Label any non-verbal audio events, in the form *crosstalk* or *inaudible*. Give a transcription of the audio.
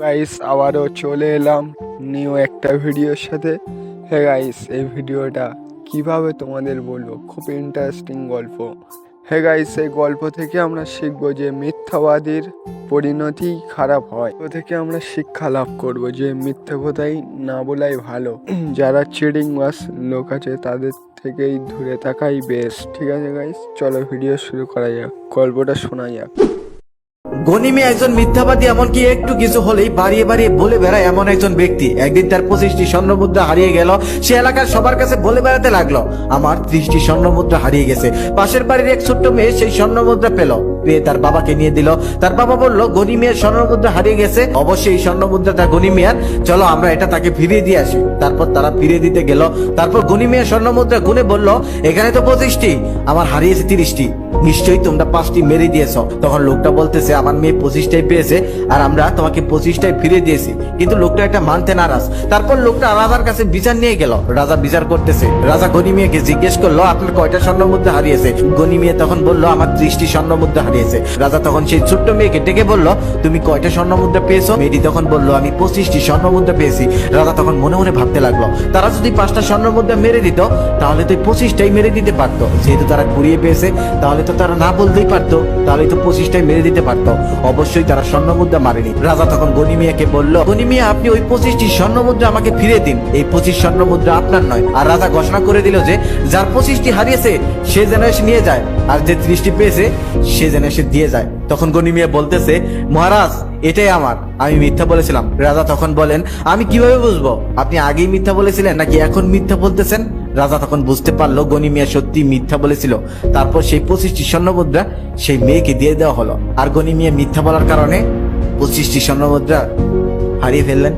Guys আবারও চলে এলাম নিউ একটা ভিডিওর সাথে। হে গাইস এই ভিডিওটা কীভাবে তোমাদের বলব? খুব ইন্টারেস্টিং গল্প। হে গাইস এই গল্প থেকে আমরা শিখব যে মিথ্যাবাদীর পরিণতি খারাপ হয়। ও থেকে আমরা শিক্ষা লাভ করব যে মিথ্যে কথাই না বলাই ভালো। *clears throat* যারা চিডিং বাস লোক আছে, তাদের থেকেই দূরে থাকাই বেস্ট ঠিক আছে গাইস চলো ভিডিও শুরু করা যাক। গল্পটা শোনা যাক। গনিমে একজন মিথ্যাবাদী, এমনকি একটু কিছু হলেই বাড়িয়ে বাড়িয়ে বলে বেড়ায় এমন একজন ব্যক্তি। একদিন তার পঁচিশটি স্বর্ণমুদ্রা হারিয়ে গেল। সে এলাকার সবার কাছে বলে বেড়াতে লাগল, আমার ত্রিশটি স্বর্ণমুদ্রা হারিয়ে গেছে। পাশের বাড়ির এক ছোট্ট মেয়ে সেই স্বর্ণমুদ্রা পেল। পেয়ে তার বাবাকে নিয়ে দিল। তার বাবা বলল, গনি মিয়ার স্বর্ণ মুদ্রা হারিয়ে গেছে। অবশ্যই এই স্বর্ণ মুদ্রাটা গনি মিয়ার। চলো আমরা এটা তাকে ফিরিয়ে দিয়ে আসি। তারপর তারা ফিরিয়ে দিতে গেল। তারপর গনি মিয়ার স্বর্ণ মুদ্রা গুনে বলল, এখানে তো পঁচিশটি, আমার হারিয়েছে তিরিশটি। নিশ্চয়ই তোমরা পাঁচটি মেরে দিয়েছ। তখন লোকটা বলতেছে, আমার মেয়ে পঁচিশটাই পেয়েছে, আর আমরা তোমাকে পঁচিশটাই ফিরে দিয়েছি। কিন্তু লোকটা এটা মানতে নারাজ। তারপর লোকটা রাজার কাছে বিচার নিয়ে গেল। রাজা বিচার করতেছে। রাজা গনি মিয়াকে জিজ্ঞেস করল, আপনার কয়টা স্বর্ণ মুদ্রা হারিয়েছে? গনি মিয়া তখন বলল, আমার ত্রিশটি স্বর্ণ হারিয়েছে রাজা তখন সেই ছোট্ট মেয়েকে ডেকে বলল, তুমি কয়টা স্বর্ণ মুদ্রা পেয়েছ? মেয়েটি তখন বলল, আমি পঁচিশটি স্বর্ণ মুদ্রা পেয়েছি। রাজা তখন মনে মনে ভাবতে লাগল, তারা যদি পাঁচটা স্বর্ণ মুদ্রা মেরে দিত, তাহলে তো পঁচিশটাই মেরে দিতে পারতো। যেহেতু তারা কুড়িয়ে পেয়েছে, তাহলে তো তারা না বলতেই পারতো, তাহলে তো পঁচিশটাই মেরে দিতে পারতো। অবশ্যই তারা স্বর্ণ মুদ্রা মারেনি। রাজা তখন গনি মিয়াকে বলল, গনি মিয়া, আপনি ওই পঁচিশটি স্বর্ণ মুদ্রা আমাকে ফিরে দিন। এই পঁচিশ স্বর্ণ মুদ্রা আপনার নয়। আর রাজা ঘোষণা করে দিল যে, যার পঁচিশটি হারিয়েছে, সে যেন এসে নিয়ে যায়, আর যে ত্রিশটি পেয়েছে, সে যেন এসে দিয়ে যায়। তখন গনি মিয়া বলতেছে, মহারাজ, এটাই আমার। আমি মিথ্যা বলেছিলাম। রাজা তখন বলেন, আমি কীভাবে বুঝব? আপনি আগেই মিথ্যা বলেছিলেন নাকি এখন মিথ্যা বলতেছেন? রাজা তখন বুঝতে পারল গনি মিয়া সত্যি মিথ্যা বলেছিল। তারপর সেই পঁচিশটি স্বর্ণ মুদ্রা সেই মেয়েকে দিয়ে দেওয়া হলো। আর গনি মিয়া মিথ্যা বলার কারণে পঁচিশটি স্বর্ণ মুদ্রা হারিয়ে ফেললেন।